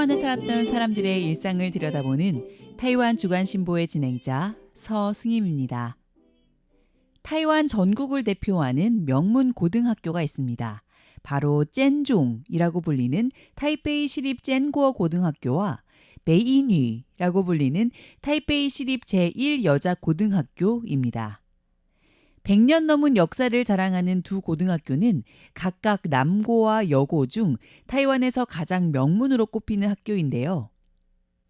타이완에 살았던 사람들의 일상을 들여다보는 타이완 주간 신보의 진행자 서승임입니다. 타이완 전국을 대표하는 명문 고등학교가 있습니다. 바로 젠종이라고 불리는 타이페이 시립 젠구어 고등학교와 베이뉘라고 불리는 타이페이 시립 제1 여자 고등학교입니다. 100년 넘은 역사를 자랑하는 두 고등학교는 각각 남고와 여고 중 타이완에서 가장 명문으로 꼽히는 학교인데요.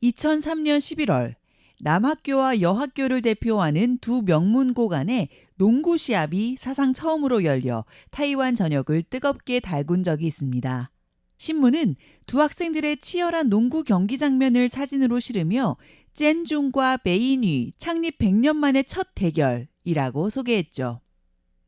2003년 11월 남학교와 여학교를 대표하는 두 명문고 간의 농구 시합이 사상 처음으로 열려 타이완 전역을 뜨겁게 달군 적이 있습니다. 신문은 두 학생들의 치열한 농구 경기 장면을 사진으로 실으며 젠중과 베이뉘 창립 100년 만의 첫 대결 이라고 소개했죠.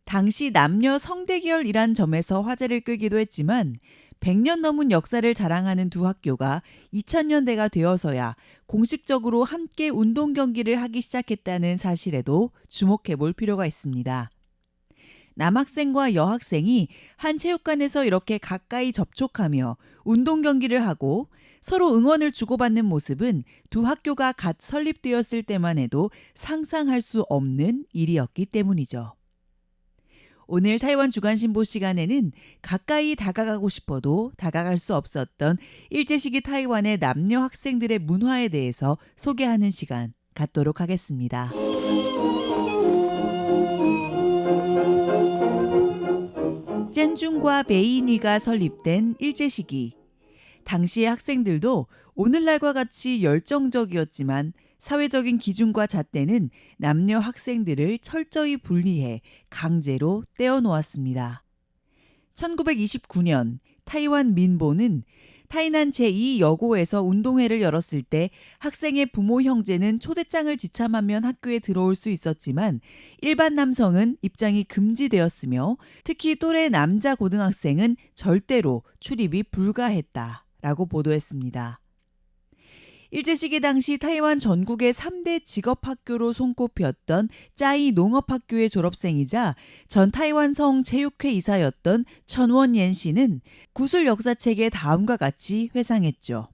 당시 남녀 성대결이란 점에서 화제를 끌기도 했지만 100년 넘은 역사를 자랑하는 두 학교가 2000년대가 되어서야 공식적으로 함께 운동 경기를 하기 시작했다는 사실에도 주목해 볼 필요가 있습니다. 남학생과 여학생이 한 체육관에서 이렇게 가까이 접촉하며 운동 경기를 하고 서로 응원을 주고받는 모습은 두 학교가 갓 설립되었을 때만 해도 상상할 수 없는 일이었기 때문이죠. 오늘 타이완 주간신보 시간에는 가까이 다가가고 싶어도 다가갈 수 없었던 일제시기 타이완의 남녀 학생들의 문화에 대해서 소개하는 시간 갖도록 하겠습니다. 젠중과 베이뉘가 설립된 일제시기. 당시의 학생들도 오늘날과 같이 열정적이었지만 사회적인 기준과 잣대는 남녀 학생들을 철저히 분리해 강제로 떼어놓았습니다. 1929년 타이완 민보는 타이난 제2여고에서 운동회를 열었을 때 학생의 부모 형제는 초대장을 지참하면 학교에 들어올 수 있었지만 일반 남성은 입장이 금지되었으며 특히 또래 남자 고등학생은 절대로 출입이 불가했다 라고 보도했습니다. 일제시기 당시 타이완 전국의 3대 직업학교로 손꼽혔던 짜이 농업학교의 졸업생이자 전 타이완성 체육회 이사였던 천원옌 씨는 구술 역사책에 다음과 같이 회상했죠.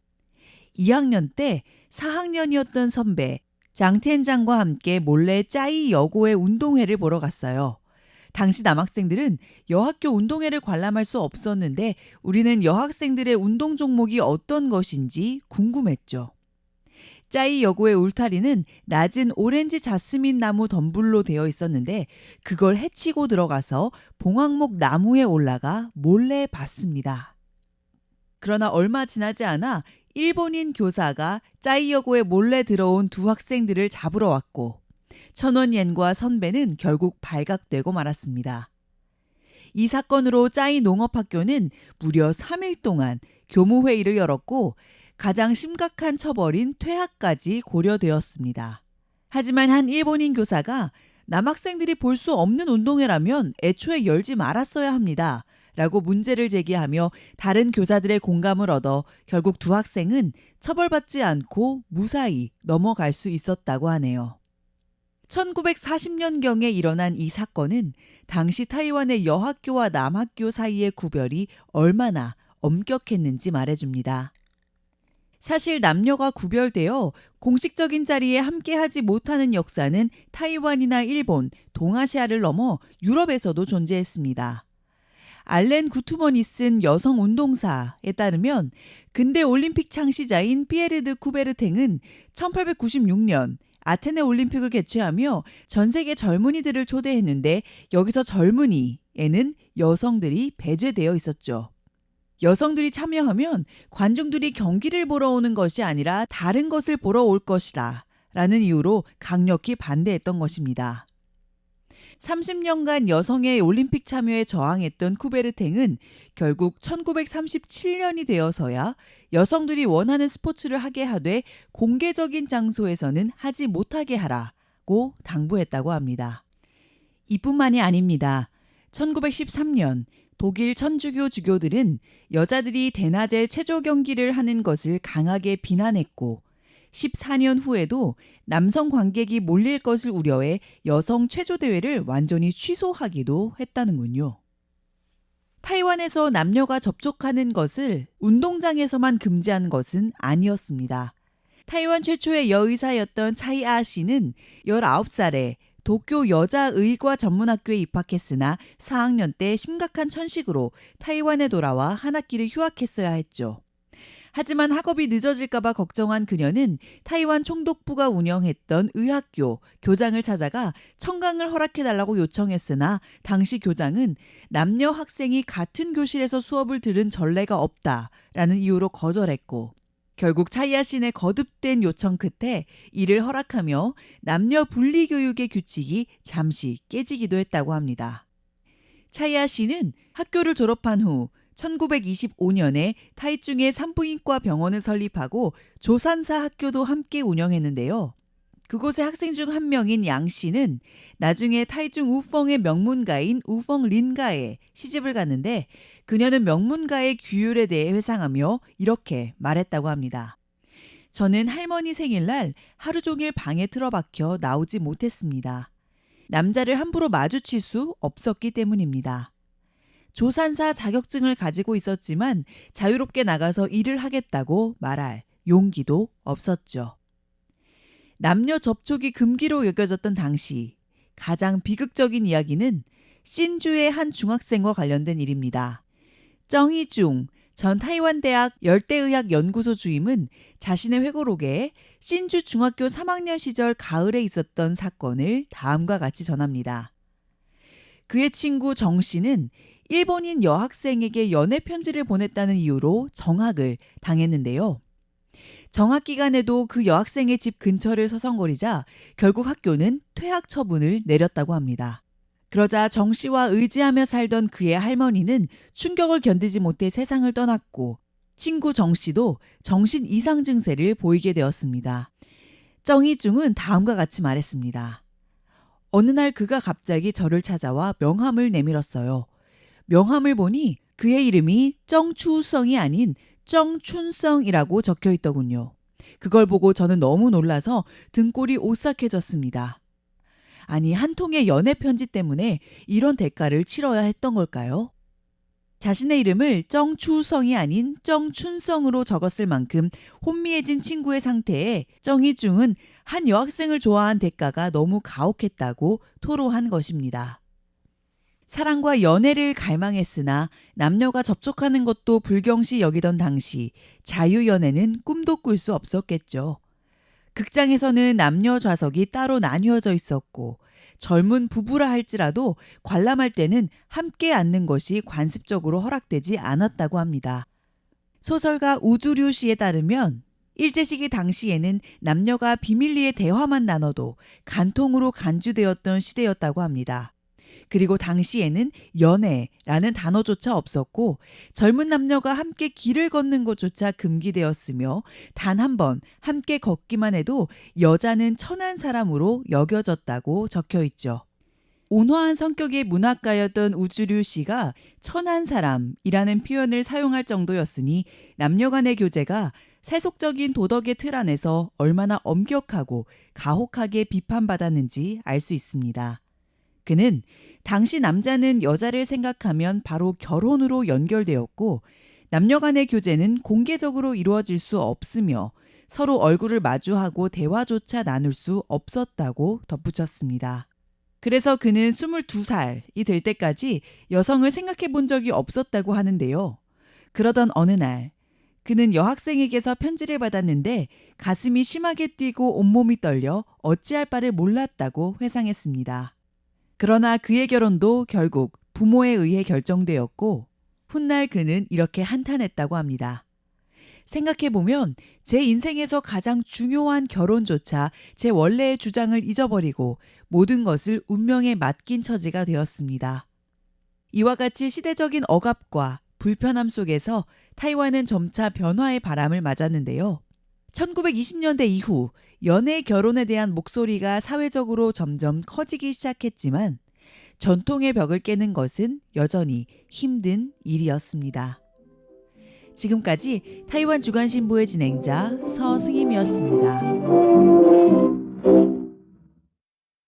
2학년 때 4학년이었던 선배 장텐장과 함께 몰래 짜이 여고의 운동회를 보러 갔어요. 당시 남학생들은 여학교 운동회를 관람할 수 없었는데 우리는 여학생들의 운동 종목이 어떤 것인지 궁금했죠. 짜이 여고의 울타리는 낮은 오렌지 자스민 나무 덤불로 되어 있었는데 그걸 해치고 들어가서 봉황목 나무에 올라가 몰래 봤습니다. 그러나 얼마 지나지 않아 일본인 교사가 짜이 여고에 몰래 들어온 두 학생들을 잡으러 왔고 천원옌과 선배는 결국 발각되고 말았습니다. 이 사건으로 짜이 농업학교는 무려 3일 동안 교무회의를 열었고 가장 심각한 처벌인 퇴학까지 고려되었습니다. 하지만 한 일본인 교사가 남학생들이 볼 수 없는 운동회라면 애초에 열지 말았어야 합니다. 라고 문제를 제기하며 다른 교사들의 공감을 얻어 결국 두 학생은 처벌받지 않고 무사히 넘어갈 수 있었다고 하네요. 1940년경에 일어난 이 사건은 당시 타이완의 여학교와 남학교 사이의 구별이 얼마나 엄격했는지 말해줍니다. 사실 남녀가 구별되어 공식적인 자리에 함께하지 못하는 역사는 타이완이나 일본, 동아시아를 넘어 유럽에서도 존재했습니다. 알렌 구투먼이 쓴 여성 운동사에 따르면 근대 올림픽 창시자인 피에르드 쿠베르탱은 1896년 아테네 올림픽을 개최하며 전 세계 젊은이들을 초대했는데 여기서 젊은이에는 여성들이 배제되어 있었죠. 여성들이 참여하면 관중들이 경기를 보러 오는 것이 아니라 다른 것을 보러 올 것이라 라는 이유로 강력히 반대했던 것입니다. 30년간 여성의 올림픽 참여에 저항했던 쿠베르탱은 결국 1937년이 되어서야 여성들이 원하는 스포츠를 하게 하되 공개적인 장소에서는 하지 못하게 하라고 당부했다고 합니다. 이뿐만이 아닙니다. 1913년 독일 천주교 주교들은 여자들이 대낮에 체조 경기를 하는 것을 강하게 비난했고 14년 후에도 남성 관객이 몰릴 것을 우려해 여성 체조 대회를 완전히 취소하기도 했다는군요. 타이완에서 남녀가 접촉하는 것을 운동장에서만 금지한 것은 아니었습니다. 타이완 최초의 여의사였던 차이아 씨는 19살에 도쿄 여자의과 전문학교에 입학했으나 4학년 때 심각한 천식으로 타이완에 돌아와 한 학기를 휴학했어야 했죠. 하지만 학업이 늦어질까봐 걱정한 그녀는 타이완 총독부가 운영했던 의학교 교장을 찾아가 청강을 허락해달라고 요청했으나 당시 교장은 남녀 학생이 같은 교실에서 수업을 들은 전례가 없다라는 이유로 거절했고 결국 차이아 씨의 거듭된 요청 끝에 이를 허락하며 남녀 분리 교육의 규칙이 잠시 깨지기도 했다고 합니다. 차이아 씨는 학교를 졸업한 후 1925년에 타이중의 산부인과 병원을 설립하고 조산사 학교도 함께 운영했는데요. 그곳의 학생 중 한 명인 양 씨는 나중에 타이중 우펑의 명문가인 우펑 린가에 시집을 갔는데 그녀는 명문가의 규율에 대해 회상하며 이렇게 말했다고 합니다. 저는 할머니 생일날 하루 종일 방에 틀어박혀 나오지 못했습니다. 남자를 함부로 마주칠 수 없었기 때문입니다. 조산사 자격증을 가지고 있었지만 자유롭게 나가서 일을 하겠다고 말할 용기도 없었죠. 남녀 접촉이 금기로 여겨졌던 당시 가장 비극적인 이야기는 신주의 한 중학생과 관련된 일입니다. 정희중 전 타이완 대학 열대의학 연구소 주임은 자신의 회고록에 신주 중학교 3학년 시절 가을에 있었던 사건을 다음과 같이 전합니다. 그의 친구 정 씨는 일본인 여학생에게 연애 편지를 보냈다는 이유로 정학을 당했는데요. 정학 기간에도 그 여학생의 집 근처를 서성거리자 결국 학교는 퇴학 처분을 내렸다고 합니다. 그러자 정 씨와 의지하며 살던 그의 할머니는 충격을 견디지 못해 세상을 떠났고 친구 정 씨도 정신 이상 증세를 보이게 되었습니다. 정희중은 다음과 같이 말했습니다. 어느 날 그가 갑자기 저를 찾아와 명함을 내밀었어요. 명함을 보니 그의 이름이 정추성이 아닌 정춘성이라고 적혀 있더군요. 그걸 보고 저는 너무 놀라서 등골이 오싹해졌습니다. 아니, 한 통의 연애 편지 때문에 이런 대가를 치러야 했던 걸까요? 자신의 이름을 정추성이 아닌 정춘성으로 적었을 만큼 혼미해진 친구의 상태에 정희중은 한 여학생을 좋아한 대가가 너무 가혹했다고 토로한 것입니다. 사랑과 연애를 갈망했으나 남녀가 접촉하는 것도 불경시 여기던 당시 자유연애는 꿈도 꿀 수 없었겠죠. 극장에서는 남녀 좌석이 따로 나뉘어져 있었고 젊은 부부라 할지라도 관람할 때는 함께 앉는 것이 관습적으로 허락되지 않았다고 합니다. 소설가 우주류 씨에 따르면 일제시기 당시에는 남녀가 비밀리에 대화만 나눠도 간통으로 간주되었던 시대였다고 합니다. 그리고 당시에는 연애라는 단어조차 없었고 젊은 남녀가 함께 길을 걷는 것조차 금기되었으며 단 한 번 함께 걷기만 해도 여자는 천한 사람으로 여겨졌다고 적혀 있죠. 온화한 성격의 문학가였던 우주류 씨가 천한 사람이라는 표현을 사용할 정도였으니 남녀 간의 교제가 세속적인 도덕의 틀 안에서 얼마나 엄격하고 가혹하게 비판받았는지 알 수 있습니다. 그는 당시 남자는 여자를 생각하면 바로 결혼으로 연결되었고 남녀 간의 교제는 공개적으로 이루어질 수 없으며 서로 얼굴을 마주하고 대화조차 나눌 수 없었다고 덧붙였습니다. 그래서 그는 22살이 될 때까지 여성을 생각해 본 적이 없었다고 하는데요. 그러던 어느 날 그는 여학생에게서 편지를 받았는데 가슴이 심하게 뛰고 온몸이 떨려 어찌할 바를 몰랐다고 회상했습니다. 그러나 그의 결혼도 결국 부모에 의해 결정되었고 훗날 그는 이렇게 한탄했다고 합니다. 생각해보면 제 인생에서 가장 중요한 결혼조차 제 원래의 주장을 잊어버리고 모든 것을 운명에 맡긴 처지가 되었습니다. 이와 같이 시대적인 억압과 불편함 속에서 타이완은 점차 변화의 바람을 맞았는데요. 1920년대 이후 연애 결혼에 대한 목소리가 사회적으로 점점 커지기 시작했지만 전통의 벽을 깨는 것은 여전히 힘든 일이었습니다. 지금까지 타이완 주간신보의 진행자 서승임이었습니다.